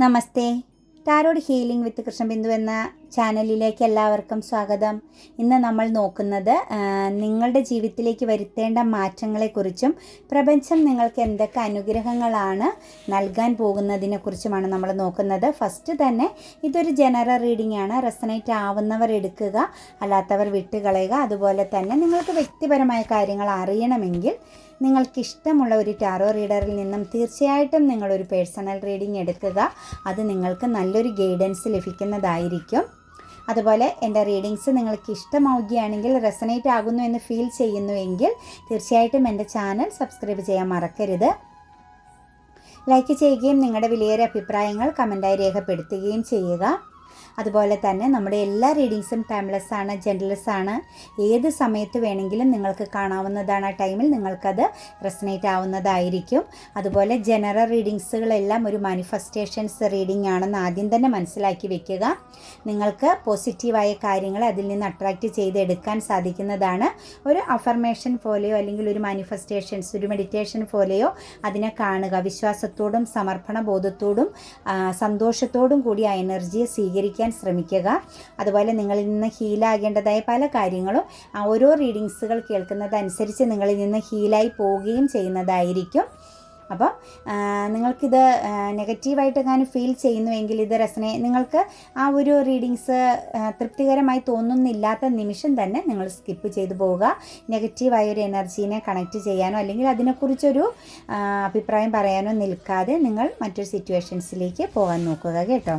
Namaste. Tarot healing with Krishnabindu എന്ന ചാനലിലേക്ക് എല്ലാവർക്കും സ്വാഗതം. ഇന്ന് നമ്മൾ നോക്കുന്നത് നിങ്ങളുടെ ജീവിതത്തിലേക്ക് വരുത്തേണ്ട മാറ്റങ്ങളെക്കുറിച്ചും പ്രപഞ്ചം നിങ്ങൾക്ക് എന്തൊക്കെ അനുഗ്രഹങ്ങളാണ് നൽകാൻ പോകുന്നതിനെക്കുറിച്ചുമാണ് നമ്മൾ നോക്കുന്നത്. ഫസ്റ്റ് തന്നെ ഇതൊരു ജനറൽ റീഡിംഗ് ആണ്. റെസനേറ്റ് ആവുന്നവർ എടുക്കുക അല്ലാത്തവർ വിട്ടുകളയുക. അതുപോലെ തന്നെ നിങ്ങൾക്ക് വ്യക്തിപരമായ കാര്യങ്ങൾ അറിയണമെങ്കിൽ നിങ്ങൾക്ക് ഇഷ്ടമുള്ള ഒരു ടാറോ റീഡറിൽ നിന്നും തീർച്ചയായിട്ടും നിങ്ങളൊരു പേഴ്സണൽ റീഡിംഗ് എടുക്കുക. അത് നിങ്ങൾക്ക് നല്ലൊരു ഗൈഡൻസ് ലഭിക്കുന്നതായിരിക്കും. അതുപോലെ എന്റെ റീഡിങ്സ് നിങ്ങൾക്ക് ഇഷ്ടമാവുകയാണെങ്കിൽ റെസനേറ്റ് ആകുന്നു എന്ന് ഫീൽ ചെയ്യുന്നുവെങ്കിൽ തീർച്ചയായിട്ടും എന്റെ ചാനൽ സബ്സ്ക്രൈബ് ചെയ്യാൻ മറക്കരുത്. ലൈക്ക് ചെയ്യുകയും നിങ്ങളുടെ വിലയേറെ അഭിപ്രായങ്ങൾ കമന്റായി രേഖപ്പെടുത്തുകയും ചെയ്യുക. അതുപോലെ തന്നെ നമ്മുടെ എല്ലാ റീഡിങ്സും ടൈംലെസ് ആണ് ജെൻഡ്ലെസ് ആണ്. ഏത് സമയത്ത് വേണമെങ്കിലും നിങ്ങൾക്ക് കാണാവുന്നതാണ് ആ ടൈമിൽ നിങ്ങൾക്കത് റെസനേറ്റ് ആവുന്നതായിരിക്കും. അതുപോലെ ജനറൽ റീഡിങ്സുകളെല്ലാം ഒരു മാനിഫെസ്റ്റേഷൻസ് റീഡിംഗ് ആണെന്ന് ആദ്യം തന്നെ മനസ്സിലാക്കി വെക്കുക. നിങ്ങൾക്ക് പോസിറ്റീവായ കാര്യങ്ങൾ അതിൽ നിന്ന് അട്രാക്റ്റ് ചെയ്തെടുക്കാൻ സാധിക്കുന്നതാണ്. ഒരു അഫർമേഷൻ പോലെയോ അല്ലെങ്കിൽ ഒരു മാനിഫെസ്റ്റേഷൻസ് ഒരു മെഡിറ്റേഷൻ പോലെയോ അതിനെ കാണുക. വിശ്വാസത്തോടും സമർപ്പണ ബോധത്തോടും സന്തോഷത്തോടും കൂടി ആ എനർജിയെ സ്വീകരിക്കാൻ ശ്രമിക്കുക. അതുപോലെ നിങ്ങളിൽ നിന്ന് ഹീലാകേണ്ടതായ പല കാര്യങ്ങളും ഓരോ റീഡിങ്സുകൾ കേൾക്കുന്നതനുസരിച്ച് നിങ്ങളിൽ നിന്ന് ഹീലായി പോവുകയും ചെയ്യുന്നതായിരിക്കും. അപ്പോൾ നിങ്ങൾക്കിത് നെഗറ്റീവായിട്ട് ഞാൻ ഫീൽ ചെയ്യുന്നുവെങ്കിൽ ഇത് രസനെ നിങ്ങൾക്ക് ആ ഒരു റീഡിങ്സ് തൃപ്തികരമായി തോന്നുന്നില്ലാത്ത നിമിഷം തന്നെ നിങ്ങൾ സ്കിപ്പ് ചെയ്തു പോവുക. നെഗറ്റീവായ ഒരു എനർജീനെ കണക്റ്റ് ചെയ്യാനോ അല്ലെങ്കിൽ അതിനെക്കുറിച്ചൊരു അഭിപ്രായം പറയാനോ നിൽക്കാതെ നിങ്ങൾ മറ്റൊരു സിറ്റുവേഷൻസിലേക്ക് പോകാൻ നോക്കുക കേട്ടോ.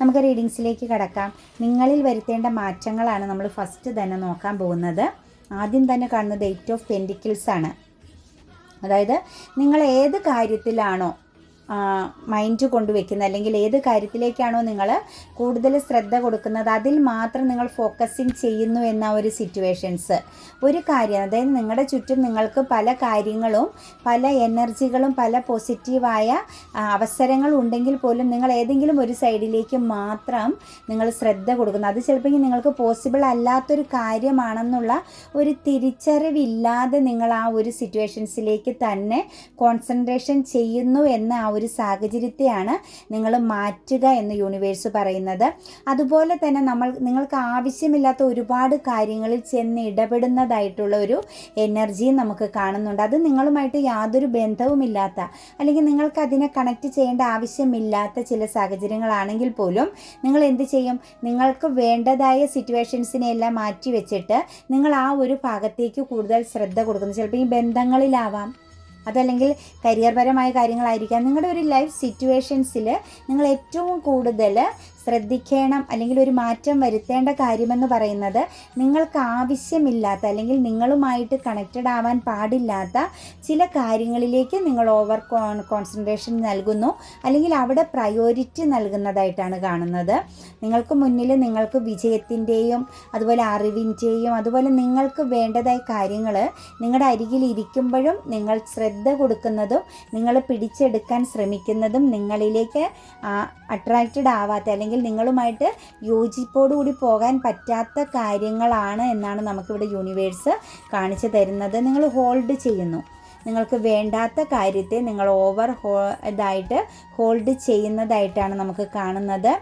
നമുക്ക് റീഡിങ്സിലേക്ക് കടക്കാം. നിങ്ങളിൽ വരുത്തേണ്ട മാറ്റങ്ങളാണ് നമ്മൾ ഫസ്റ്റ് തന്നെ നോക്കാൻ പോകുന്നത്. ആദ്യം തന്നെ കാണുന്നത് എയ്റ്റ് ഓഫ് പെൻഡിക്കിൾസ് ആണ്. അതായത് നിങ്ങൾ ഏത് കാര്യത്തിലാണോ മൈൻഡ് കൊണ്ടുവയ്ക്കുന്നത്. അല്ലെങ്കിൽ ഏത് കാര്യത്തിലേക്കാണോ നിങ്ങൾ കൂടുതൽ ശ്രദ്ധ കൊടുക്കുന്നത് അതിൽ മാത്രം നിങ്ങൾ ഫോക്കസിങ് ചെയ്യുന്നു എന്ന ഒരു സിറ്റുവേഷൻസ് ഒരു കാര്യം അതായത് നിങ്ങളുടെ ചുറ്റും നിങ്ങൾക്ക് പല കാര്യങ്ങളും പല എനർജികളും പല പോസിറ്റീവായ അവസരങ്ങൾ ഉണ്ടെങ്കിൽ പോലും നിങ്ങൾ ഏതെങ്കിലും ഒരു സൈഡിലേക്ക് മാത്രം നിങ്ങൾ ശ്രദ്ധ കൊടുക്കുന്നു. അത് ചിലപ്പോൾ നിങ്ങൾക്ക് പോസിബിൾ അല്ലാത്തൊരു കാര്യമാണെന്നുള്ള ഒരു തിരിച്ചറിവില്ലാതെ നിങ്ങൾ ആ ഒരു സിറ്റുവേഷൻസിലേക്ക് തന്നെ കോൺസെൻട്രേഷൻ ചെയ്യുന്നു എന്ന ആ ഒരു സാഹചര്യത്തെയാണ് നിങ്ങൾ മാറ്റുക എന്ന് യൂണിവേഴ്സ് പറയുന്നത്. അതുപോലെ തന്നെ നമ്മൾ നിങ്ങൾക്ക് ആവശ്യമില്ലാത്ത ഒരുപാട് കാര്യങ്ങളിൽ ചെന്ന് ഇടപെടുന്നതായിട്ടുള്ള ഒരു എനർജിയും നമുക്ക് കാണുന്നുണ്ട്. അത് നിങ്ങളുമായിട്ട് യാതൊരു ബന്ധവുമില്ലാത്ത അല്ലെങ്കിൽ നിങ്ങൾക്ക് അതിനെ കണക്ട് ചെയ്യേണ്ട ആവശ്യമില്ലാത്ത ചില സാഹചര്യങ്ങളാണെങ്കിൽ പോലും നിങ്ങൾ എന്ത് ചെയ്യും? നിങ്ങൾക്ക് വേണ്ടതായ സിറ്റുവേഷൻസിനെ എല്ലാം മാറ്റി വെച്ചിട്ട് നിങ്ങൾ ആ ഒരു ഭാഗത്തേക്ക് കൂടുതൽ ശ്രദ്ധ കൊടുക്കുന്നു. ചിലപ്പോൾ ഈ ബന്ധങ്ങളിലാവാം അതല്ലെങ്കിൽ കരിയർപരമായ കാര്യങ്ങളായിരിക്കാം. നിങ്ങളുടെ ഒരു ലൈഫ് സിറ്റുവേഷൻസിൽ നിങ്ങൾ ഏറ്റവും കൂടുതൽ ശ്രദ്ധിക്കണം അല്ലെങ്കിൽ ഒരു മാറ്റം വരുത്തേണ്ട കാര്യമെന്ന് പറയുന്നത് നിങ്ങൾക്ക് ആവശ്യമില്ലാത്ത അല്ലെങ്കിൽ നിങ്ങളുമായിട്ട് കണക്റ്റഡ് ആവാൻ പാടില്ലാത്ത ചില കാര്യങ്ങളിലേക്ക് നിങ്ങൾ ഓവർ കോൺ കോൺസെൻട്രേഷൻ നൽകുന്നു അല്ലെങ്കിൽ അവിടെ പ്രയോറിറ്റി നൽകുന്നതായിട്ടാണ് കാണുന്നത്. നിങ്ങൾക്ക് മുന്നിൽ നിങ്ങൾക്ക് വിജയത്തിന്റെയും അതുപോലെ അറിവിന്റെയും അതുപോലെ നിങ്ങൾക്ക് വേണ്ടതായ കാര്യങ്ങൾ നിങ്ങളുടെ അരികിൽ ഇരിക്കുമ്പോഴും നിങ്ങൾ ശ്രദ്ധ കൊടുക്കുന്നതും നിങ്ങൾ പിടിച്ചെടുക്കാൻ ശ്രമിക്കുന്നതും നിങ്ങളിലേക്ക് അട്രാക്റ്റഡ് ആവാത്ത അല്ലെങ്കിൽ നിങ്ങളുമായിട്ട് യോജിപ്പോടുകൂടി പോകാൻ പറ്റാത്ത കാര്യങ്ങളാണ് എന്നാണ് നമുക്കിവിടെ യൂണിവേഴ്സ് കാണിച്ചു തരുന്നത്. നിങ്ങൾ ഹോൾഡ് ചെയ്യുന്നു. നിങ്ങൾക്ക് വേണ്ടാത്ത കാര്യത്തെ നിങ്ങൾ ഓവർ ഹോ ഇതായിട്ട് ഹോൾഡ് ചെയ്യുന്നതായിട്ടാണ് നമുക്ക് കാണുന്നത്.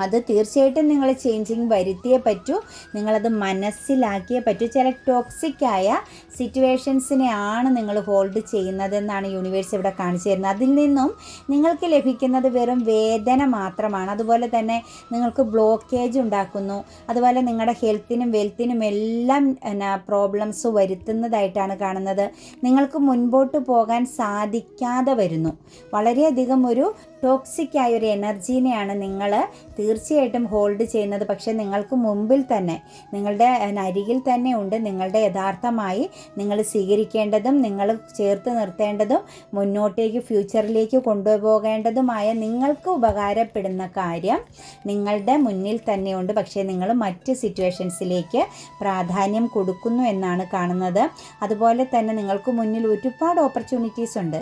അത് തീർച്ചയായിട്ടും നിങ്ങൾ ചേഞ്ചിങ് വരുത്തിയേ പറ്റൂ. നിങ്ങളത് മനസ്സിലാക്കിയേ പറ്റൂ. ചില ടോക്സിക്കായ സിറ്റുവേഷൻസിനെ ആണ് നിങ്ങൾ ഹോൾഡ് ചെയ്യുന്നതെന്നാണ് യൂണിവേഴ്സ് ഇവിടെ കാണിച്ചു തരുന്നത്. അതിൽ നിന്നും നിങ്ങൾക്ക് ലഭിക്കുന്നത് വെറും വേദന മാത്രമാണ്. അതുപോലെ തന്നെ നിങ്ങൾക്ക് ബ്ലോക്കേജ് ഉണ്ടാക്കുന്നു. അതുപോലെ നിങ്ങളുടെ ഹെൽത്തിനും വെൽത്തിനും എല്ലാം എന്നാ പ്രോബ്ലംസ് വരുത്തുന്നതായിട്ടാണ് കാണുന്നത്. നിങ്ങൾക്ക് മുൻപോട്ട് പോകാൻ സാധിക്കാതെ വരുന്നു. വളരെയധികം ഒരു ടോക്സിക്കായ ഒരു എനർജീനെയാണ് നിങ്ങൾ തീർച്ചയായിട്ടും ഹോൾഡ് ചെയ്യുന്നത് പക്ഷേ നിങ്ങൾക്ക് മുമ്പിൽ തന്നെ നിങ്ങളുടെ അരികിൽ തന്നെ ഉണ്ട് നിങ്ങളുടെ യഥാർത്ഥമായി നിങ്ങൾ സ്വീകരിക്കേണ്ടതും നിങ്ങൾ ചേർത്ത് നിർത്തേണ്ടതും മുന്നോട്ടേക്ക് ഫ്യൂച്ചറിലേക്ക് കൊണ്ടുപോകേണ്ടതുമായ നിങ്ങൾക്ക് ഉപകാരപ്പെടുന്ന കാര്യം നിങ്ങളുടെ മുന്നിൽ തന്നെയുണ്ട് പക്ഷേ നിങ്ങൾ മറ്റ് സിറ്റുവേഷൻസിലേക്ക് പ്രാധാന്യം കൊടുക്കുന്നു എന്നാണ് കാണുന്നത്. അതുപോലെ തന്നെ നിങ്ങൾക്ക് മുന്നിൽ ഒരുപാട് ഓപ്പർച്യൂണിറ്റീസ് ഉണ്ട്.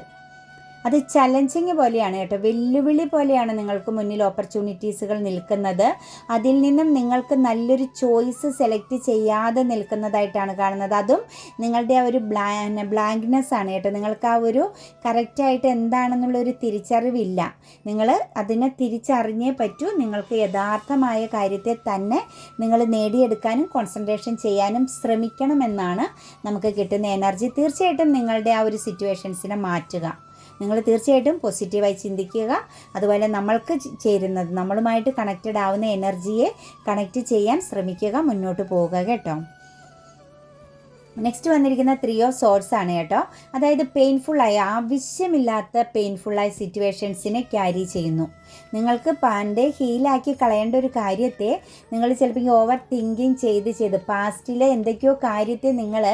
അത് ചലഞ്ചിങ് പോലെയാണ് കേട്ടോ. വെല്ലുവിളി പോലെയാണ് നിങ്ങൾക്ക് മുന്നിൽ ഓപ്പർച്യൂണിറ്റീസുകൾ നിൽക്കുന്നത്. അതിൽ നിന്നും നിങ്ങൾക്ക് നല്ലൊരു ചോയ്സ് സെലക്ട് ചെയ്യാതെ നിൽക്കുന്നതായിട്ടാണ് കാണുന്നത്. അതും നിങ്ങളുടെ ആ ഒരു ബ്ലാ ബ്ലാങ്ക്നെസ് ആണ് കേട്ടോ. നിങ്ങൾക്ക് ആ ഒരു കറക്റ്റായിട്ട് എന്താണെന്നുള്ളൊരു തിരിച്ചറിവില്ല. നിങ്ങൾ അതിനെ തിരിച്ചറിഞ്ഞേ പറ്റൂ. നിങ്ങൾക്ക് യഥാർത്ഥമായ കാര്യത്തെ തന്നെ നിങ്ങൾ നേടിയെടുക്കാനും കോൺസെൻട്രേഷൻ ചെയ്യാനും ശ്രമിക്കണമെന്നാണ് നമുക്ക് കിട്ടുന്ന എനർജി തീർച്ചയായിട്ടും നിങ്ങളുടെ ആ ഒരു സിറ്റുവേഷൻസിനെ മാറ്റുക. നിങ്ങൾ തീർച്ചയായിട്ടും പോസിറ്റീവായി ചിന്തിക്കുക. അതുപോലെ നമ്മൾക്ക് ചേരുന്നത് നമ്മളുമായിട്ട് കണക്റ്റഡ് ആവുന്ന എനർജിയെ കണക്റ്റ് ചെയ്യാൻ ശ്രമിക്കുക മുന്നോട്ട് പോവുക കേട്ടോ. നെക്സ്റ്റ് വന്നിരിക്കുന്ന ത്രീ ഓഫ് സോഡ്സ് ആണ് കേട്ടോ. അതായത് പെയിൻഫുള്ളായ ആവശ്യമില്ലാത്ത പെയിൻഫുള്ളായ സിറ്റുവേഷൻസിനെ ക്യാരി ചെയ്യുന്നു. നിങ്ങൾക്ക് പാന്റെ ഹീലാക്കി കളയേണ്ട ഒരു കാര്യത്തെ നിങ്ങൾ ചിലപ്പോൾ ഓവർ തിങ്കിങ് ചെയ്ത് ചെയ്ത് പാസ്റ്റിലെ എന്തൊക്കെയോ കാര്യത്തെ നിങ്ങൾ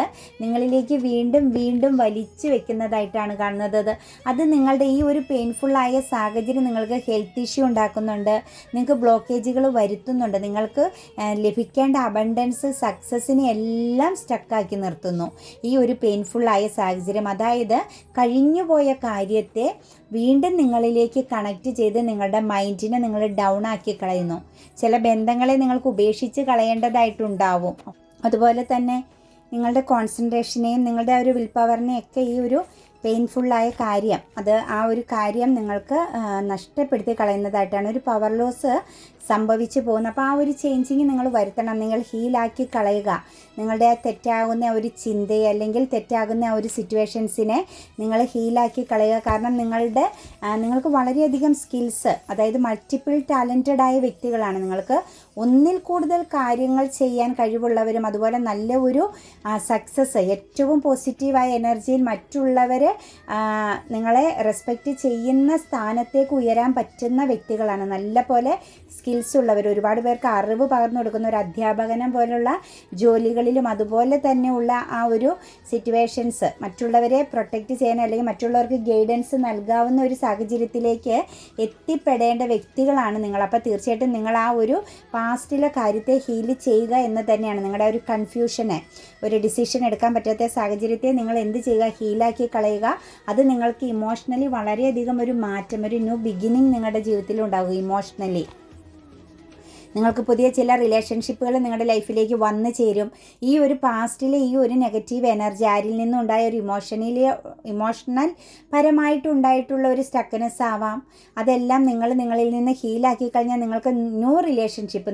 നിങ്ങളിലേക്ക് വീണ്ടും വീണ്ടും വലിച്ചു വെക്കുന്നതായിട്ടാണ് കാണുന്നത്. അത് നിങ്ങളുടെ ഈ ഒരു പെയിൻഫുള്ളായ സാഹചര്യം നിങ്ങൾക്ക് ഹെൽത്ത് ഇഷ്യൂ ഉണ്ടാക്കുന്നുണ്ട്. നിങ്ങൾക്ക് ബ്ലോക്കേജുകൾ വരുത്തുന്നുണ്ട്. നിങ്ങൾക്ക് ലഭിക്കേണ്ട അബണ്ടൻസ് സക്സസ്സിനെ എല്ലാം സ്റ്റക്കാക്കി നിർത്തുന്നു. ഈ ഒരു പെയിൻഫുള്ളായ സാഹചര്യം അതായത് കഴിഞ്ഞുപോയ കാര്യത്തെ വീണ്ടും നിങ്ങളിലേക്ക് കണക്ട് ചെയ്ത് നിങ്ങളുടെ മൈൻഡിനെ നിങ്ങൾ ഡൗൺ ആക്കി കളയുന്നു. ചില ബന്ധങ്ങളെ നിങ്ങൾക്ക് ഉപേക്ഷിച്ച് കളയേണ്ടതായിട്ടുണ്ടാവും. അതുപോലെ തന്നെ നിങ്ങളുടെ കോൺസെൻട്രേഷനെയും നിങ്ങളുടെ ഒരു വിൽ പവറിനെയൊക്കെ ഈ ഒരു പെയിൻഫുള്ളായ കാര്യം. അത് ആ ഒരു കാര്യം നിങ്ങൾക്ക് നഷ്ടപ്പെടുത്തി കളയുന്നതായിട്ടാണ്. ഒരു പവർ ലോസ് സംഭവിച്ചു പോകുന്നത് അപ്പോൾ ആ ഒരു ചേഞ്ചിങ് നിങ്ങൾ വരുത്തണം. നിങ്ങൾ ഹീലാക്കി കളയുക. നിങ്ങളുടെ തെറ്റാകുന്ന ഒരു ചിന്തയെ അല്ലെങ്കിൽ തെറ്റാകുന്ന ഒരു സിറ്റുവേഷൻസിനെ നിങ്ങൾ ഹീലാക്കി കളയുക. കാരണം നിങ്ങളുടെ നിങ്ങൾക്ക് വളരെയധികം സ്കിൽസ് അതായത് മൾട്ടിപ്പിൾ ടാലന്റഡ് ആയ വ്യക്തികളാണ് നിങ്ങൾക്ക് ഒന്നിൽ കൂടുതൽ കാര്യങ്ങൾ ചെയ്യാൻ കഴിവുള്ളവരും അതുപോലെ നല്ല ഒരു സക്സസ് ഏറ്റവും പോസിറ്റീവായ എനർജിയിൽ മറ്റുള്ളവരെ നിങ്ങളെ റെസ്പെക്റ്റ് ചെയ്യുന്ന സ്ഥാനത്തേക്ക് ഉയരാൻ പറ്റുന്ന വ്യക്തികളാണ്. നല്ല പോലെ സ്കിൽസ് ഉള്ളവർ ഒരുപാട് പേർക്ക് അറിവ് പകർന്നു കൊടുക്കുന്ന ഒരു അധ്യാപകനം പോലുള്ള ജോലികളിലും അതുപോലെ തന്നെയുള്ള ആ ഒരു സിറ്റുവേഷൻസ് മറ്റുള്ളവരെ പ്രൊട്ടക്റ്റ് ചെയ്യാൻ അല്ലെങ്കിൽ മറ്റുള്ളവർക്ക് ഗൈഡൻസ് നൽകാവുന്ന ഒരു സാഹചര്യത്തിലേക്ക് എത്തിപ്പെടേണ്ട വ്യക്തികളാണ് നിങ്ങൾ. അപ്പോൾ തീർച്ചയായിട്ടും നിങ്ങൾ ആ ഒരു പാസ്റ്റിലെ കാര്യത്തെ ഹീൽ ചെയ്യുക എന്ന് തന്നെയാണ് നിങ്ങളുടെ ഒരു കൺഫ്യൂഷനെ ഒരു ഡിസിഷൻ എടുക്കാൻ പറ്റാത്ത സാഹചര്യത്തെ നിങ്ങൾ എന്ത് ചെയ്യുക? ഹീലാക്കി കളയുക. അത് നിങ്ങൾക്ക് ഇമോഷണലി വളരെയധികം ഒരു മാറ്റം ഒരു ന്യൂ ബിഗിനിങ് നിങ്ങളുടെ ജീവിതത്തിൽ ഉണ്ടാകും ഇമോഷണലി നിങ്ങൾക്ക് പുതിയ ചില റിലേഷൻഷിപ്പുകൾ നിങ്ങളുടെ ലൈഫിലേക്ക് വന്നു ചേരും. ഈ ഒരു പാസ്റ്റിലെ ഈ ഒരു നെഗറ്റീവ് എനർജി ആരിൽ നിന്നുണ്ടായ ഒരു ഇമോഷണലി ഇമോഷണൽ പരമായിട്ടുണ്ടായിട്ടുള്ള ഒരു സ്റ്റക്കനെസ് ആവാം. അതെല്ലാം നിങ്ങൾ നിങ്ങളിൽ നിന്ന് ഹീലാക്കി കഴിഞ്ഞാൽ നിങ്ങൾക്ക് ന്യൂ റിലേഷൻഷിപ്പ്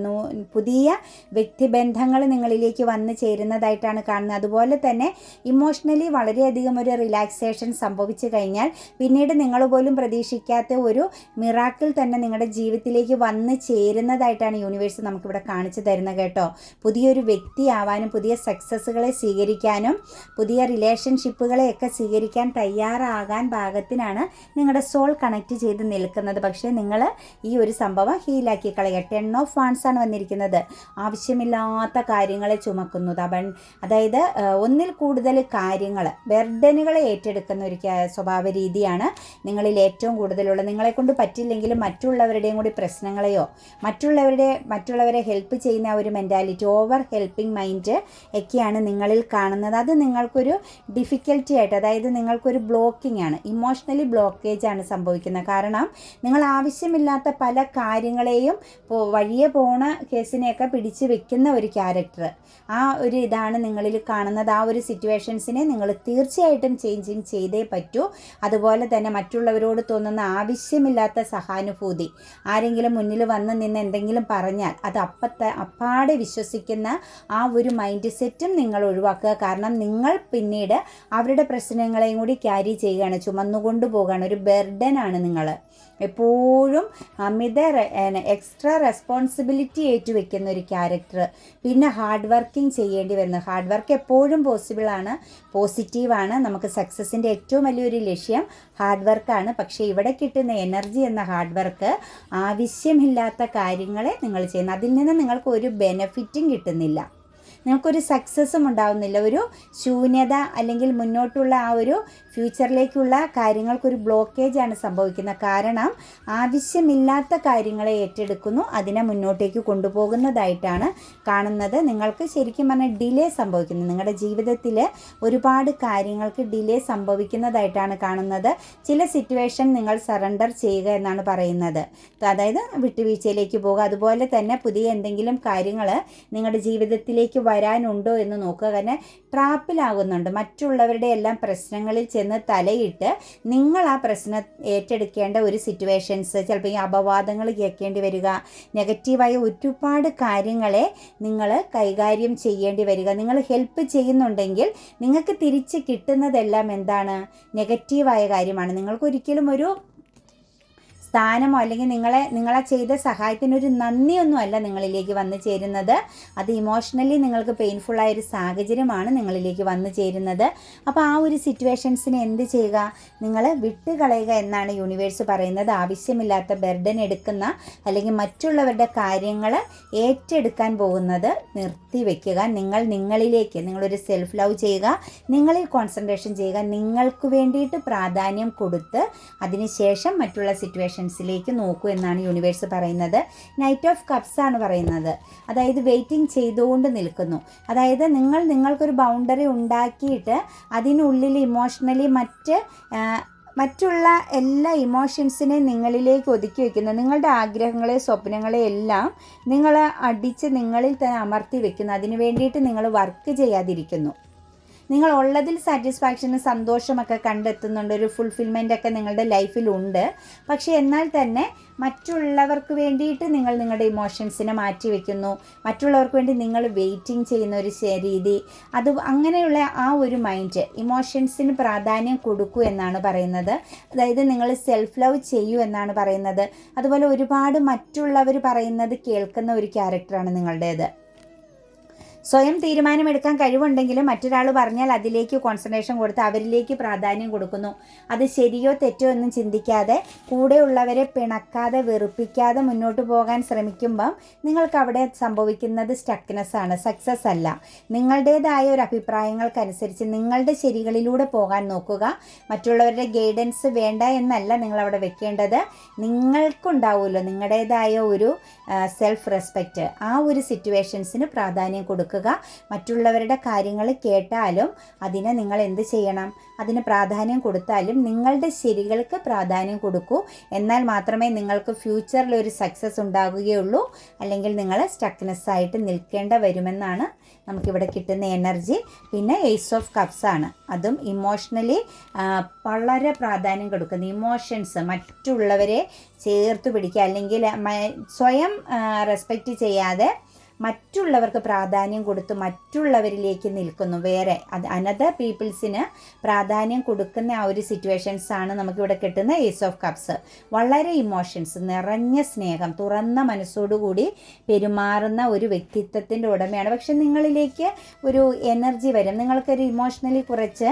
പുതിയ വ്യക്തിബന്ധങ്ങൾ നിങ്ങളിലേക്ക് വന്നു ചേരുന്നതായിട്ടാണ് കാണുന്നത്. അതുപോലെ തന്നെ ഇമോഷണലി വളരെയധികം ഒരു റിലാക്സേഷൻ സംഭവിച്ചു കഴിഞ്ഞാൽ പിന്നീട് നിങ്ങൾ പോലും പ്രതീക്ഷിക്കാത്ത ഒരു മിറാക്കിൾ തന്നെ നിങ്ങളുടെ ജീവിതത്തിലേക്ക് വന്നു ചേരുന്നതായിട്ടാണ് യൂണിവേഴ്സ് നമുക്കിവിടെ കാണിച്ചു തരുന്നത് കേട്ടോ. പുതിയൊരു വ്യക്തിയാവാനും പുതിയ സക്സസ്സുകളെ സ്വീകരിക്കാനും പുതിയ റിലേഷൻഷിപ്പുകളെയൊക്കെ സ്വീകരിക്കാൻ തയ്യാറാകാൻ ഭാഗത്തിനാണ് നിങ്ങളുടെ സോൾ കണക്ട് ചെയ്ത് നിൽക്കുന്നത്. പക്ഷേ നിങ്ങൾ ഈ ഒരു സംഭവം ഹീലാക്കി കളയുക. ടെൻ ഓഫ് വാൺസ് ആണ് വന്നിരിക്കുന്നത്. ആവശ്യമില്ലാത്ത കാര്യങ്ങളെ ചുമക്കുന്നത് അവൻ അതായത് ഒന്നിൽ കൂടുതൽ കാര്യങ്ങൾ ബെർഡനുകളെ ഏറ്റെടുക്കുന്ന ഒരു സ്വഭാവ രീതിയാണ് നിങ്ങളിൽ ഏറ്റവും കൂടുതലുള്ള. നിങ്ങളെക്കൊണ്ട് പറ്റില്ലെങ്കിലും മറ്റുള്ളവരുടെയും കൂടി പ്രശ്നങ്ങളെയോ മറ്റുള്ളവരുടെ മറ്റുള്ളവരെ ഹെൽപ്പ് ചെയ്യുന്ന ഒരു മെന്റാലിറ്റി ഓവർ ഹെൽപ്പിംഗ് മൈൻഡ് ഒക്കെയാണ് നിങ്ങളിൽ കാണുന്നത്. അത് നിങ്ങൾക്കൊരു ഡിഫിക്കൽറ്റി ആയിട്ട് അതായത് നിങ്ങൾക്കൊരു ബ്ലോക്കിംഗ് ആണ് ഇമോഷണലി ബ്ലോക്കേജ് ആണ് സംഭവിക്കുന്നത്. കാരണം നിങ്ങൾ ആവശ്യമില്ലാത്ത പല കാര്യങ്ങളെയും വഴിയെ പോണ കേസിനെയൊക്കെ പിടിച്ചു വെക്കുന്ന ഒരു ക്യാരക്ടർ ആ ഒരു ഇതാണ് നിങ്ങളിൽ കാണുന്നത്. ആ ഒരു സിറ്റുവേഷൻസിനെ നിങ്ങൾ തീർച്ചയായിട്ടും ചേഞ്ചിങ് ചെയ്തേ പറ്റൂ. അതുപോലെ തന്നെ മറ്റുള്ളവരോട് തോന്നുന്ന ആവശ്യമില്ലാത്ത സഹാനുഭൂതി. ആരെങ്കിലും മുന്നിൽ വന്ന് നിന്ന് എന്തെങ്കിലും പറഞ്ഞാൽ അത് അപ്പത്തെ അപ്പാടെ വിശ്വസിക്കുന്ന ആ ഒരു മൈൻഡ് സെറ്റും നിങ്ങൾ ഒഴിവാക്കുക. കാരണം നിങ്ങൾ പിന്നീട് അവരുടെ പ്രശ്നങ്ങളെയും കൂടി ക്യാരി ചെയ്യുകയാണ് ചുമന്നുകൊണ്ട് പോകുകയാണ് ഒരു ആണ് നിങ്ങൾ. എപ്പോഴും അമിത എക്സ്ട്രാ റെസ്പോൺസിബിലിറ്റി ഏറ്റുവെക്കുന്ന ഒരു ക്യാരക്ടർ പിന്നെ ഹാർഡ് വർക്കിംഗ് ചെയ്യേണ്ടി വരുന്നത് ഹാർഡ് വർക്ക് എപ്പോഴും പോസിബിളാണ് പോസിറ്റീവാണ് നമുക്ക് സക്സസിന്റെ ഏറ്റവും വലിയൊരു ലക്ഷ്യം ഹാർഡ് വർക്കാണ് പക്ഷേ ഇവിടെ കിട്ടുന്ന എനർജി എന്ന ഹാർഡ് വർക്ക് ആവശ്യമില്ലാത്ത കാര്യങ്ങളെ നിങ്ങൾ ചെയ്യുന്നു. അതിൽ നിന്ന് നിങ്ങൾക്ക് ഒരു ബെനഫിറ്റും കിട്ടുന്നില്ല. നിങ്ങൾക്കൊരു സക്സസ്സും ഉണ്ടാവുന്നില്ല. ഒരു ശൂന്യത അല്ലെങ്കിൽ മുന്നോട്ടുള്ള ആ ഒരു ഫ്യൂച്ചറിലേക്കുള്ള കാര്യങ്ങൾക്കൊരു ബ്ലോക്കേജാണ് സംഭവിക്കുന്നത്. കാരണം ആവശ്യമില്ലാത്ത കാര്യങ്ങളെ ഏറ്റെടുക്കുന്നു. അതിനെ മുന്നോട്ടേക്ക് കൊണ്ടുപോകുന്നതായിട്ടാണ് കാണുന്നത്. നിങ്ങൾക്ക് ശരിക്കും പറഞ്ഞാൽ ഡിലേ സംഭവിക്കുന്നു നിങ്ങളുടെ ജീവിതത്തിൽ ഒരുപാട് കാര്യങ്ങൾക്ക് ഡിലേ സംഭവിക്കുന്നതായിട്ടാണ് കാണുന്നത്. ചില സിറ്റുവേഷൻ നിങ്ങൾ സറണ്ടർ ചെയ്യുക എന്നാണ് പറയുന്നത്. അതായത് വിട്ടുവീഴ്ചയിലേക്ക് പോകുക. അതുപോലെ തന്നെ പുതിയ എന്തെങ്കിലും കാര്യങ്ങൾ നിങ്ങളുടെ ജീവിതത്തിലേക്ക് വരാനുണ്ടോ എന്ന് നോക്കുക. കാരണം ട്രാപ്പിലാകുന്നുണ്ട്. മറ്റുള്ളവരുടെ എല്ലാം പ്രശ്നങ്ങളിൽ ചെന്ന് തലയിട്ട് നിങ്ങൾ ആ പ്രശ്നം ഏറ്റെടുക്കേണ്ട ഒരു സിറ്റുവേഷൻസ് ചിലപ്പോൾ ഈ അപവാദങ്ങൾ കേൾക്കേണ്ടി വരിക നെഗറ്റീവായ ഒരുപാട് കാര്യങ്ങളെ നിങ്ങൾ കൈകാര്യം ചെയ്യേണ്ടി വരിക. നിങ്ങൾ ഹെൽപ്പ് ചെയ്യുന്നുണ്ടെങ്കിൽ നിങ്ങൾക്ക് തിരിച്ച് കിട്ടുന്നതെല്ലാം എന്താണ്? നെഗറ്റീവായ കാര്യമാണ്. നിങ്ങൾക്ക് ഒരിക്കലും ഒരു സ്ഥാനമോ അല്ലെങ്കിൽ നിങ്ങളെ നിങ്ങളെ ചെയ്ത സഹായത്തിനൊരു നന്ദിയൊന്നുമല്ല നിങ്ങളിലേക്ക് വന്നു ചേരുന്നത്. അത് ഇമോഷണലി നിങ്ങൾക്ക് പെയിൻഫുള്ളായ ഒരു സാഹചര്യമാണ് നിങ്ങളിലേക്ക് വന്നു ചേരുന്നത്. അപ്പോൾ ആ ഒരു സിറ്റുവേഷൻസിനെ എന്ത് ചെയ്യുക? നിങ്ങൾ വിട്ടുകളയുക എന്നാണ് യൂണിവേഴ്സ് പറയുന്നത്. ആവശ്യമില്ലാത്ത ബെർഡൻ എടുക്കുന്ന അല്ലെങ്കിൽ മറ്റുള്ളവരുടെ കാര്യങ്ങൾ ഏറ്റെടുക്കാൻ പോകുന്നത് നിർത്തിവെക്കുക. നിങ്ങൾ നിങ്ങളിലേക്ക് നിങ്ങളൊരു സെൽഫ് ലവ് ചെയ്യുക. നിങ്ങളിൽ കോൺസെൻട്രേഷൻ ചെയ്യുക. നിങ്ങൾക്ക് വേണ്ടിയിട്ട് പ്രാധാന്യം കൊടുത്ത് അതിനുശേഷം മറ്റുള്ള സിറ്റുവേഷൻ സിറ്റുവേഷൻസിലേക്ക് നോക്കൂ എന്നാണ് യൂണിവേഴ്സ് പറയുന്നത്. നൈറ്റ് ഓഫ് കപ്സ് ആണ് പറയുന്നത്. അതായത് വെയിറ്റിംഗ് ചെയ്തുകൊണ്ട് നിൽക്കുന്നു. അതായത് നിങ്ങൾ നിങ്ങൾക്കൊരു ബൗണ്ടറി ഉണ്ടാക്കിയിട്ട് അതിനുള്ളിൽ ഇമോഷണലി മറ്റ് മറ്റുള്ള എല്ലാ ഇമോഷൻസിനെ നിങ്ങളിലേക്ക് ഒതുക്കി വയ്ക്കുന്ന നിങ്ങളുടെ ആഗ്രഹങ്ങളെ സ്വപ്നങ്ങളെ എല്ലാം നിങ്ങൾ അടിച്ച് നിങ്ങളിൽ തന്നെ അമർത്തി വെക്കുന്നു. അതിന് വേണ്ടിയിട്ട് നിങ്ങൾ വർക്ക് ചെയ്യാതിരിക്കുന്നു. നിങ്ങൾ ഉള്ളതിൽ സാറ്റിസ്ഫാക്ഷനും സന്തോഷമൊക്കെ കണ്ടെത്തുന്നുണ്ട്. ഒരു ഫുൾഫിൽമെന്റ് ഒക്കെ നിങ്ങളുടെ ലൈഫിലുണ്ട് പക്ഷേ എന്നാൽ തന്നെ മറ്റുള്ളവർക്ക് വേണ്ടിയിട്ട് നിങ്ങൾ നിങ്ങളുടെ ഇമോഷൻസിനെ മാറ്റി വെക്കുന്നു. മറ്റുള്ളവർക്ക് വേണ്ടി നിങ്ങൾ വെയിറ്റിംഗ് ചെയ്യുന്ന ഒരു രീതി. അത് അങ്ങനെയുള്ള ആ ഒരു മൈൻഡ് ഇമോഷൻസിന് പ്രാധാന്യം കൊടുക്കൂ എന്നാണ് പറയുന്നത്. അതായത് നിങ്ങൾ സെൽഫ് ലവ് ചെയ്യൂ എന്നാണ് പറയുന്നത്. അതുപോലെ ഒരുപാട് മറ്റുള്ളവർ പറയുന്നത് കേൾക്കുന്ന ഒരു ക്യാരക്ടറാണ് നിങ്ങളുടേത്. സ്വയം തീരുമാനമെടുക്കാൻ കഴിവുണ്ടെങ്കിലും മറ്റൊരാൾ പറഞ്ഞാൽ അതിലേക്ക് കോൺസെൻട്രേഷൻ കൊടുത്ത് അവരിലേക്ക് പ്രാധാന്യം കൊടുക്കുന്നു. അത് ശരിയോ തെറ്റോ എന്നും ചിന്തിക്കാതെ കൂടെയുള്ളവരെ പിണക്കാതെ വെറുപ്പിക്കാതെ മുന്നോട്ട് പോകാൻ ശ്രമിക്കുമ്പം നിങ്ങൾക്ക് അവിടെ സംഭവിക്കുന്നത് സ്റ്റക്നെസ് ആണ് സക്സസ് അല്ല. നിങ്ങളുടേതായ ഒരു അഭിപ്രായങ്ങൾക്കനുസരിച്ച് നിങ്ങളുടെ ശരികളിലൂടെ പോകാൻ നോക്കുക. മറ്റുള്ളവരുടെ ഗൈഡൻസ് വേണ്ട എന്നല്ല നിങ്ങൾ അവിടെ വെക്കേണ്ടത്. നിങ്ങൾക്കുണ്ടാവുമല്ലോ നിങ്ങളുടേതായ ഒരു സെൽഫ് റെസ്പെക്റ്റ് ആ ഒരു സിറ്റുവേഷൻസിന് പ്രാധാന്യം കൊടുക്കുക. കൊടുക്കുക മറ്റുള്ളവരുടെ കാര്യങ്ങൾ കേട്ടാലും അതിനെ നിങ്ങൾ എന്ത് ചെയ്യണം? അതിന് പ്രാധാന്യം കൊടുത്താലും നിങ്ങളുടെ ശരികൾക്ക് പ്രാധാന്യം കൊടുക്കൂ. എന്നാൽ മാത്രമേ നിങ്ങൾക്ക് ഫ്യൂച്ചറിൽ ഒരു സക്സസ് ഉണ്ടാകുകയുള്ളൂ. അല്ലെങ്കിൽ നിങ്ങൾ സ്റ്റക്നെസ് ആയിട്ട് നിൽക്കേണ്ട വരുമെന്നാണ് നമുക്കിവിടെ കിട്ടുന്ന എനർജി പിന്നെ എയ്സ് ഓഫ് കപ്സ് ആണ്. അതും ഇമോഷണലി വളരെ പ്രാധാന്യം കൊടുക്കുന്ന ഇമോഷൻസ് മറ്റുള്ളവരെ ചേർത്ത് പിടിക്കുക. അല്ലെങ്കിൽ സ്വയം റെസ്പെക്റ്റ് ചെയ്യാതെ മറ്റുള്ളവർക്ക് പ്രാധാന്യം കൊടുത്ത് മറ്റുള്ളവരിലേക്ക് നിൽക്കുന്നു. വേറെ അത് അനദർ പീപ്പിൾസിന് പ്രാധാന്യം കൊടുക്കുന്ന ആ ഒരു സിറ്റുവേഷൻസ് ആണ് നമുക്കിവിടെ കിട്ടുന്ന ഏസ് ഓഫ് കപ്സ് വളരെ ഇമോഷൻസ് നിറഞ്ഞ സ്നേഹം തുറന്ന മനസ്സോടുകൂടി പെരുമാറുന്ന ഒരു വ്യക്തിത്വത്തിന്റെ ഉടമയാണ്. പക്ഷെ നിങ്ങളിലേക്ക് ഒരു എനർജി വരും. നിങ്ങൾക്കൊരു ഇമോഷണലി കുറച്ച്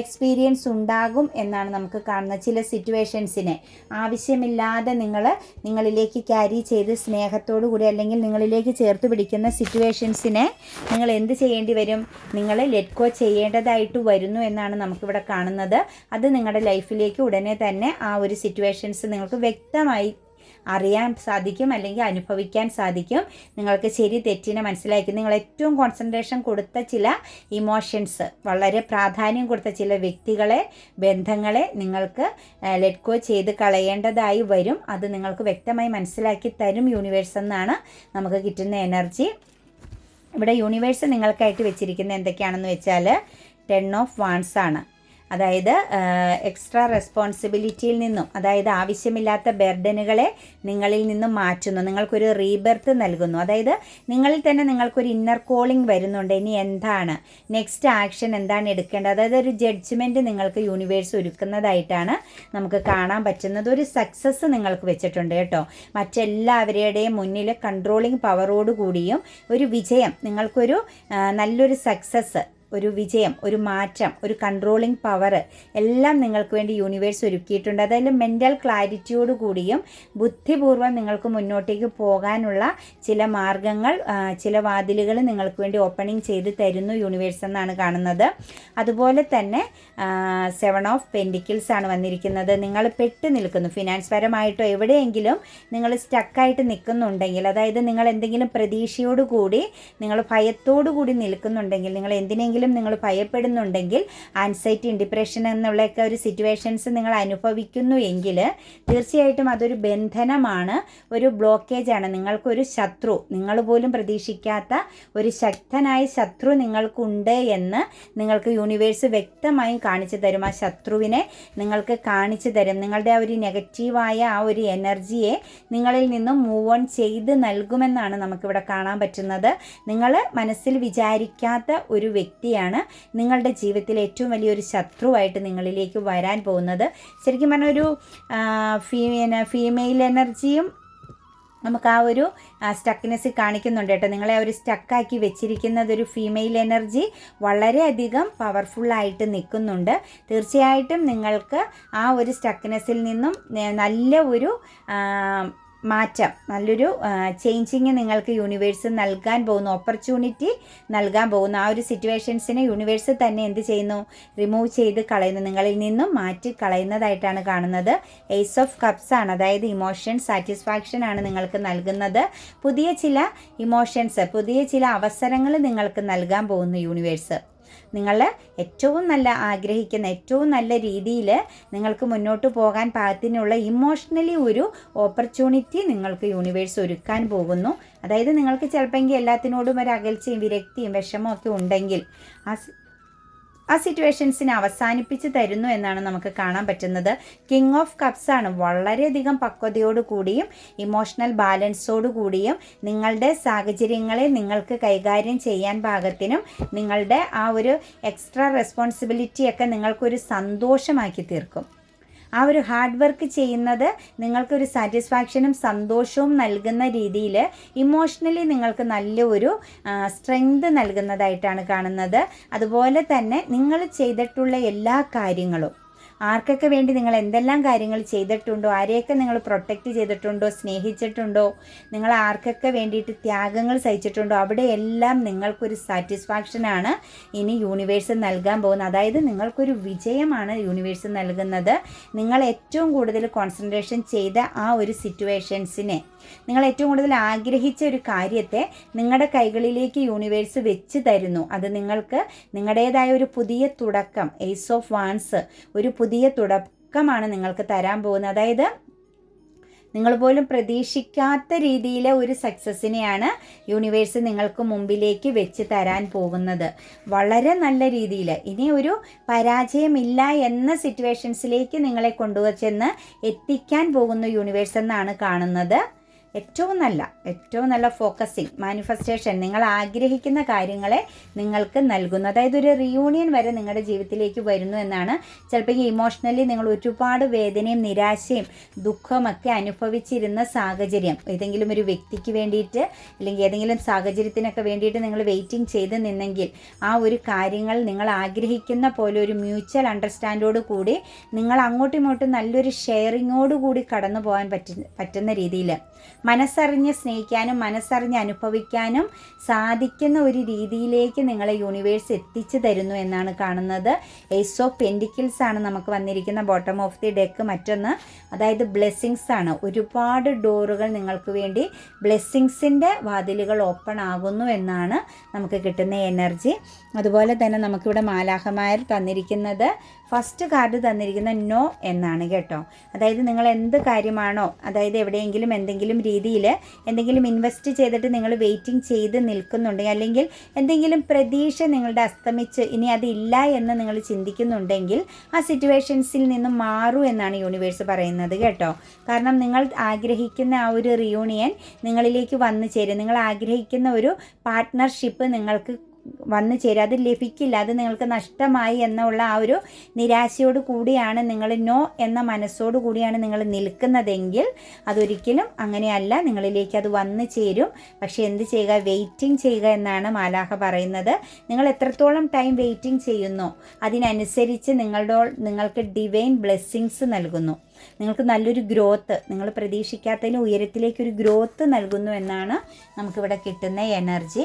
എക്സ്പീരിയൻസ് ഉണ്ടാകും എന്നാണ് നമുക്ക് കാണുന്ന ചില സിറ്റുവേഷൻസിനെ ആവശ്യമില്ലാതെ നിങ്ങൾ നിങ്ങളിലേക്ക് ക്യാരി ചെയ്ത് സ്നേഹത്തോടു കൂടി അല്ലെങ്കിൽ നിങ്ങളിലേക്ക് ചേർത്ത് പിടിക്കും ഇരിക്കുന്ന സിറ്റുവേഷൻസിനെ നിങ്ങൾ എന്ത് ചെയ്യേണ്ടി വരും? നിങ്ങൾ ലെറ്റ് ഗോ ചെയ്യേണ്ടതായിട്ട് വരുന്നു എന്നാണ് നമുക്കിവിടെ കാണുന്നത്. അത് നിങ്ങളുടെ ലൈഫിലേക്ക് ഉടനെ തന്നെ ആ ഒരു സിറ്റുവേഷൻസ് നിങ്ങൾക്ക് വ്യക്തമായി അറിയാൻ സാധിക്കും അല്ലെങ്കിൽ അനുഭവിക്കാൻ സാധിക്കും. നിങ്ങൾക്ക് ശരി തെറ്റിനെ മനസ്സിലാക്കി. നിങ്ങൾ ഏറ്റവും കോൺസെൻട്രേഷൻ കൊടുത്ത ചില ഇമോഷൻസ് വളരെ പ്രാധാന്യം കൊടുത്ത ചില വ്യക്തികളെ ബന്ധങ്ങളെ നിങ്ങൾക്ക് ലെറ്റ് ഗോ ചെയ്ത് കളയേണ്ടതായി വരും. അത് നിങ്ങൾക്ക് വ്യക്തമായി മനസ്സിലാക്കി തരും യൂണിവേഴ്സ് എന്നാണ് നമുക്ക് കിട്ടുന്ന എനർജി ഇവിടെ യൂണിവേഴ്സ് നിങ്ങൾക്കായിട്ട് വെച്ചിരിക്കുന്ന എന്തൊക്കെയാണെന്ന് വെച്ചാൽ ടെൻ ഓഫ് വാൺസ് ആണ്. അതായത് എക്സ്ട്രാ റെസ്പോൺസിബിലിറ്റിയിൽ നിന്നും അതായത് ആവശ്യമില്ലാത്ത ബെർഡനുകളെ നിങ്ങളിൽ നിന്നും മാറ്റുന്നു. നിങ്ങൾക്കൊരു റീബർത്ത് നൽകുന്നു. അതായത് നിങ്ങളിൽ തന്നെ നിങ്ങൾക്കൊരു ഇന്നർ കോളിംഗ് വരുന്നുണ്ട്. ഇനി എന്താണ്? നെക്സ്റ്റ് ആക്ഷൻ എന്താണ് എടുക്കേണ്ടത്? അതായത് ഒരു ജഡ്ജ്മെന്റ് നിങ്ങൾക്ക് യൂണിവേഴ്സ് ഒരുക്കുന്നതായിട്ടാണ് നമുക്ക് കാണാൻ പറ്റുന്നത്. ഒരു സക്സസ് നിങ്ങൾക്ക് വെച്ചിട്ടുണ്ട് കേട്ടോ. മറ്റെല്ലാവരുടെയും മുന്നിൽ കൺട്രോളിംഗ് പവറോടുകൂടിയും ഒരു വിജയം നിങ്ങൾക്കൊരു നല്ലൊരു സക്സസ് ഒരു വിജയം ഒരു മാറ്റം ഒരു കൺട്രോളിംഗ് പവർ എല്ലാം നിങ്ങൾക്ക് വേണ്ടി യൂണിവേഴ്സ് ഒരുക്കിയിട്ടുണ്ട്. അതായത് മെന്റൽ ക്ലാരിറ്റിയോട് കൂടിയും ബുദ്ധിപൂർവം നിങ്ങൾക്ക് മുന്നോട്ടേക്ക് പോകാനുള്ള ചില മാർഗങ്ങൾ ചില വാതിലുകൾ നിങ്ങൾക്ക് വേണ്ടി ഓപ്പണിംഗ് ചെയ്ത് തരുന്നു യൂണിവേഴ്സ് എന്നാണ് കാണുന്നത്. അതുപോലെ തന്നെ സെവൻ ഓഫ് പെൻഡിക്കിൾസ് ആണ് വന്നിരിക്കുന്നത്. നിങ്ങൾ പെട്ട് നിൽക്കുന്നു. ഫിനാൻസ് പരമായിട്ടോ എവിടെയെങ്കിലും നിങ്ങൾ സ്റ്റക്കായിട്ട് നിൽക്കുന്നുണ്ടെങ്കിൽ അതായത് നിങ്ങൾ എന്തെങ്കിലും പ്രതീക്ഷയോടുകൂടി നിങ്ങൾ ഭയത്തോടു കൂടി നിൽക്കുന്നുണ്ടെങ്കിൽ നിങ്ങൾ എന്തിനെങ്കിലും നിങ്ങൾ ഭയപ്പെടുന്നുണ്ടെങ്കിൽ ആൻസൈറ്റി ഡിപ്രഷൻ എന്നുള്ളൊക്കെ ഒരു സിറ്റുവേഷൻസ് നിങ്ങൾ അനുഭവിക്കുന്നു എങ്കിൽ തീർച്ചയായിട്ടും അതൊരു ബന്ധനമാണ് ഒരു ബ്ലോക്കേജ് ആണ്. നിങ്ങൾക്കൊരു ശത്രു നിങ്ങൾ പോലും പ്രതീക്ഷിക്കാത്ത ഒരു ശക്തനായ ശത്രു നിങ്ങൾക്കുണ്ട് എന്ന് നിങ്ങൾക്ക് യൂണിവേഴ്സ് വ്യക്തമായും കാണിച്ചു തരും. ആ ശത്രുവിനെ നിങ്ങൾക്ക് കാണിച്ചു തരും. നിങ്ങളുടെ ആ ഒരു നെഗറ്റീവായ ആ ഒരു എനർജിയെ നിങ്ങളിൽ നിന്നും മൂവ് ഓൺ ചെയ്ത് നൽകുമെന്നാണ് നമുക്കിവിടെ കാണാൻ പറ്റുന്നത്. നിങ്ങൾ മനസ്സിൽ വിചാരിക്കാത്ത ഒരു വ്യക്തിയാണ്. നിങ്ങളുടെ ജീവിതത്തിലെ ഏറ്റവും വലിയൊരു ശത്രുവായിട്ട് നിങ്ങളിലേക്ക് വരാൻ പോകുന്നത്. ശരിക്കും പറഞ്ഞാൽ ഒരു ഫീ ഫീമെയിൽ എനർജിയും നമുക്ക് ആ ഒരു സ്റ്റക്നെസ് കാണിക്കുന്നുണ്ട് കേട്ടോ. നിങ്ങളെ ആ ഒരു സ്റ്റക്കാക്കി വെച്ചിരിക്കുന്നത് ഒരു ഫീമെയിൽ എനർജി വളരെയധികം പവർഫുള്ളായിട്ട് നിൽക്കുന്നുണ്ട്. തീർച്ചയായിട്ടും നിങ്ങൾക്ക് ആ ഒരു സ്റ്റക്നെസ്സിൽ നിന്നും നല്ല ഒരു മാറ്റം നല്ലൊരു ചേഞ്ചിങ് നിങ്ങൾക്ക് യൂണിവേഴ്സ് നൽകാൻ പോകുന്നു ഓപ്പർച്യൂണിറ്റി നൽകാൻ പോകുന്നു ആ ഒരു സിറ്റുവേഷൻസിനെ യൂണിവേഴ്സ് തന്നെ എന്ത് ചെയ്യുന്നു? റിമൂവ് ചെയ്ത് കളയുന്നു. നിങ്ങളിൽ നിന്നും മാറ്റി കളയുന്നതായിട്ടാണ് കാണുന്നത്. എയ്സ് ഓഫ് കപ്സ് ആണ് അതായത് ഇമോഷൻ സാറ്റിസ്ഫാക്ഷൻ ആണ് നിങ്ങൾക്ക് നൽകുന്നത്. പുതിയ ചില ഇമോഷൻസ് പുതിയ ചില അവസരങ്ങൾ നിങ്ങൾക്ക് നൽകാൻ പോകുന്നു യൂണിവേഴ്സ് നിങ്ങൾ ഏറ്റവും നല്ല ആഗ്രഹിക്കുന്ന ഏറ്റവും നല്ല രീതിയിൽ നിങ്ങൾക്ക് മുന്നോട്ട് പോകാൻ പാകത്തിനുള്ള ഇമോഷണലി ഒരു ഓപ്പർച്യൂണിറ്റി നിങ്ങൾക്ക് യൂണിവേഴ്സ് ഒരുക്കാൻ പോകുന്നു. അതായത് നിങ്ങൾക്ക് ചിലപ്പോൾ എല്ലാത്തിനോടും ഒരു അകൽച്ചയും വിരക്തിയും വിഷമമൊക്കെ ഉണ്ടെങ്കിൽ ആ ആ സിറ്റുവേഷൻസിനെ അവസാനിപ്പിച്ച് തരുന്നു എന്നാണ് നമുക്ക് കാണാൻ പറ്റുന്നത്. കിങ് ഓഫ് കപ്സ് ആണ് വളരെയധികം പക്വതയോട് കൂടിയും ഇമോഷണൽ ബാലൻസോടു കൂടിയും നിങ്ങളുടെ സാഹചര്യങ്ങളെ നിങ്ങൾക്ക് കൈകാര്യം ചെയ്യാൻ പാകത്തിനും നിങ്ങളുടെ ആ ഒരു എക്സ്ട്രാ റെസ്പോൺസിബിലിറ്റിയൊക്കെ നിങ്ങൾക്കൊരു സന്തോഷമാക്കി തീർക്കും. ആ ഒരു ഹാർഡ് വർക്ക് ചെയ്യുന്നത് നിങ്ങൾക്കൊരു സാറ്റിസ്ഫാക്ഷനും സന്തോഷവും നൽകുന്ന രീതിയിൽ ഇമോഷണലി നിങ്ങൾക്ക് നല്ലൊരു സ്ട്രെങ്ത് നൽകുന്നതായിട്ടാണ് കാണുന്നത്. അതുപോലെ തന്നെ നിങ്ങൾ ചെയ്തിട്ടുള്ള എല്ലാ കാര്യങ്ങളും ആർക്കൊക്കെ വേണ്ടി നിങ്ങൾ എന്തെല്ലാം കാര്യങ്ങൾ ചെയ്തിട്ടുണ്ടോ? ആരെയൊക്കെ നിങ്ങൾ പ്രൊട്ടക്റ്റ് ചെയ്തിട്ടുണ്ടോ? സ്നേഹിച്ചിട്ടുണ്ടോ? നിങ്ങൾ ആർക്കൊക്കെ വേണ്ടിയിട്ട് ത്യാഗങ്ങൾ സഹിച്ചിട്ടുണ്ടോ? അവിടെയെല്ലാം നിങ്ങൾക്കൊരു സാറ്റിസ്ഫാക്ഷനാണ് ഇനി യൂണിവേഴ്സ് നൽകാൻ പോകുന്നത്. അതായത് നിങ്ങൾക്കൊരു വിജയമാണ് യൂണിവേഴ്സ് നൽകുന്നത്. നിങ്ങൾ ഏറ്റവും കൂടുതൽ കോൺസെൻട്രേഷൻ ചെയ്ത ആ ഒരു സിറ്റുവേഷൻസിനെ നിങ്ങൾ ഏറ്റവും കൂടുതൽ ആഗ്രഹിച്ച ഒരു കാര്യത്തെ നിങ്ങളുടെ കൈകളിലേക്ക് യൂണിവേഴ്സ് വെച്ച് തരുന്നു. അത് നിങ്ങൾക്ക് നിങ്ങളുടേതായ ഒരു പുതിയ തുടക്കം എയ്സ് ഓഫ് വാൻസ് ഒരു പുതിയ തുടക്കമാണ് നിങ്ങൾക്ക് തരാൻ പോകുന്നത്. അതായത് നിങ്ങൾ പോലും പ്രതീക്ഷിക്കാത്ത രീതിയിലെ ഒരു സക്സസ്സിനെയാണ് യൂണിവേഴ്സ് നിങ്ങൾക്ക് മുമ്പിലേക്ക് വെച്ച് തരാൻ പോകുന്നത്. വളരെ നല്ല രീതിയിൽ ഇനി ഒരു പരാജയമില്ല എന്ന സിറ്റുവേഷൻസിലേക്ക് നിങ്ങളെ കൊണ്ടുവച്ചെന്ന് എത്തിക്കാൻ പോകുന്ന യൂണിവേഴ്സ് എന്നാണ് കാണുന്നത്. ഏറ്റവും നല്ല ഏറ്റവും നല്ല ഫോക്കസിങ് മാനിഫെസ്റ്റേഷൻ നിങ്ങൾ ആഗ്രഹിക്കുന്ന കാര്യങ്ങളെ നിങ്ങൾക്ക് നൽകുന്നു. അതായത് ഒരു റിയൂണിയൻ വരെ നിങ്ങളുടെ ജീവിതത്തിലേക്ക് വരുന്നു എന്നാണ്. ചിലപ്പോൾ ഇമോഷണലി നിങ്ങൾ ഒരുപാട് വേദനയും നിരാശയും ദുഃഖമൊക്കെ അനുഭവിച്ചിരുന്ന സാഹചര്യം. ഏതെങ്കിലും ഒരു വ്യക്തിക്ക് വേണ്ടിയിട്ട് അല്ലെങ്കിൽ ഏതെങ്കിലും സാഹചര്യത്തിനൊക്കെ വേണ്ടിയിട്ട് നിങ്ങൾ വെയിറ്റിംഗ് ചെയ്ത് നിന്നെങ്കിൽ ആ ഒരു കാര്യങ്ങൾ നിങ്ങൾ ആഗ്രഹിക്കുന്ന പോലെ ഒരു മ്യൂച്വൽ അണ്ടർസ്റ്റാൻഡോട് കൂടി നിങ്ങൾ അങ്ങോട്ടും ഇങ്ങോട്ടും നല്ലൊരു ഷെയറിങ്ങോട് കൂടി കടന്നു പോകാൻ പറ്റുന്ന രീതിയിൽ. മനസ്സറിഞ്ഞ് സ്നേഹിക്കാനും മനസ്സറിഞ്ഞ് അനുഭവിക്കാനും സാധിക്കുന്ന ഒരു രീതിയിലേക്ക് നിങ്ങളെ യൂണിവേഴ്സ് എത്തിച്ചു തരുന്നു എന്നാണ് കാണുന്നത്. എസ് ഓഫ് പെൻഡിക്കിൾസ് ആണ് നമുക്ക് വന്നിരിക്കുന്ന ബോട്ടം ഓഫ് ദി ഡെക്ക് മറ്റൊന്ന്. അതായത് ബ്ലെസ്സിങ്സ് ആണ്. ഒരുപാട് ഡോറുകൾ നിങ്ങൾക്ക് വേണ്ടി ബ്ലെസ്സിങ്സിന്റെ വാതിലുകൾ ഓപ്പൺ ആകുന്നു എന്നാണ് നമുക്ക് കിട്ടുന്ന എനർജി അതുപോലെ തന്നെ നമുക്കിവിടെ മാലാഹമാർ തന്നിരിക്കുന്നത് ഫസ്റ്റ് കാർഡ് തന്നിരിക്കുന്ന നോ എന്നാണ് കേട്ടോ. അതായത് നിങ്ങൾ എന്ത് കാര്യമാണോ അതായത് എവിടെയെങ്കിലും എന്തെങ്കിലും രീതിയിൽ എന്തെങ്കിലും ഇൻവെസ്റ്റ് ചെയ്തിട്ട് നിങ്ങൾ വെയിറ്റിംഗ് ചെയ്ത് നിൽക്കുന്നുണ്ടെങ്കിൽ അല്ലെങ്കിൽ എന്തെങ്കിലും പ്രതീക്ഷ നിങ്ങളുടെ അസ്തമിച്ച് ഇനി അതില്ല എന്ന് നിങ്ങൾ ചിന്തിക്കുന്നുണ്ടെങ്കിൽ ആ സിറ്റുവേഷൻസിൽ നിന്ന് മാറൂ എന്നാണ് യൂണിവേഴ്സ് പറയുന്നത് കേട്ടോ. കാരണം നിങ്ങൾ ആഗ്രഹിക്കുന്ന ആ ഒരു റിയൂണിയൻ നിങ്ങളിലേക്ക് വന്നു ചേരും. നിങ്ങൾ ആഗ്രഹിക്കുന്ന ഒരു പാർട്ട്ണർഷിപ്പ് നിങ്ങൾക്ക് വന്നു ചേരും. അത് ലഭിക്കില്ല അത് നിങ്ങൾക്ക് നഷ്ടമായി എന്നുള്ള ആ ഒരു നിരാശയോട് കൂടിയാണ് നിങ്ങൾ നോ എന്ന മനസ്സോട് കൂടിയാണ് നിങ്ങൾ നിൽക്കുന്നതെങ്കിൽ അതൊരിക്കലും അങ്ങനെയല്ല നിങ്ങളിലേക്ക് അത് വന്നു ചേരും. പക്ഷേ എന്ത് ചെയ്യുക? വെയിറ്റിംഗ് ചെയ്യുക എന്നാണ് മാലാഹ പറയുന്നത്. നിങ്ങൾ എത്രത്തോളം ടൈം വെയിറ്റിംഗ് ചെയ്യുന്നു അതിനനുസരിച്ച് നിങ്ങളുടെ നിങ്ങൾക്ക് ഡിവൈൻ ബ്ലെസ്സിങ്സ് നൽകുന്നു. നിങ്ങൾക്ക് നല്ലൊരു ഗ്രോത്ത് നിങ്ങൾ പ്രതീക്ഷിക്കാത്തതിന് ഉയരത്തിലേക്കൊരു ഗ്രോത്ത് നൽകുന്നു എന്നാണ് നമുക്കിവിടെ കിട്ടുന്ന എനർജി.